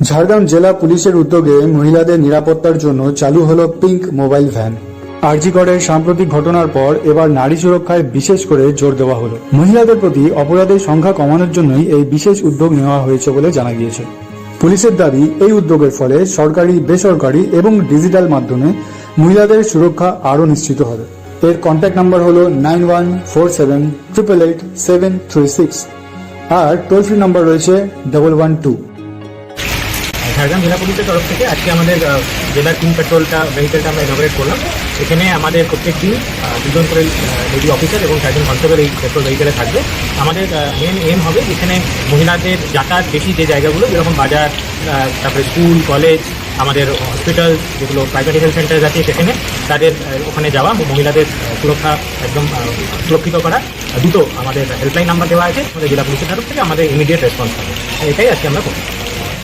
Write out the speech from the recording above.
ঝাড়গ্রাম জেলা পুলিশের উদ্যোগে মহিলাদের নিরাপত্তার জন্য চালু হলো পিঙ্ক মোবাইল ভ্যান। আরজিগড়ের সাম্প্রতিক ঘটনার পর এবার নারী সুরক্ষায় বিশেষ করে জোর দেওয়া হলো। মহিলাদের প্রতি অপরাধের সংখ্যা কমানোর জন্যই এই বিশেষ উদ্যোগ নেওয়া হয়েছে বলে জানা গিয়েছে। পুলিশের দাবি, এই উদ্যোগের ফলে সরকারি, বেসরকারি এবং ডিজিটাল মাধ্যমে মহিলাদের সুরক্ষা আরও নিশ্চিত হবে। এর কন্ট্যাক্ট নাম্বার হলো nine one four seven triple eight seven three six. আর টোল ফ্রি নাম্বার রয়েছে ডবল ওয়ান টু ঝাড়গ্রাম জেলা পুলিশের তরফ থেকে আজকে আমাদের জেলার টিম পেট্রোলটা ভেহিকেলটা আমরা ইনগ্রেট করলাম। এখানে আমাদের প্রত্যেক দিন দুজন করে লেডি অফিসার এবং চারজন কনস্টেবল এই পেট্রোল ভেহিকেলে থাকবে। আমাদের মেন এম হবে যেখানে মহিলাদের যাতায়াত বেশি যে জায়গাগুলো, যেরকম বাজার তারপরে স্কুল কলেজ আমাদের হসপিটাল যেগুলো প্রাইভেট হেলথ সেন্টার আছে সেখানে তাদের ওখানে যাওয়া, মহিলাদের সুরক্ষা একদম সুরক্ষিত করা। দুটো আমাদের হেল্পলাইন নাম্বার দেওয়া আছে, আমাদের জেলা পুলিশের তরফ থেকে আমাদের ইমিডিয়েট রেসপন্স হবে। এটাই আজকে আমরা করব।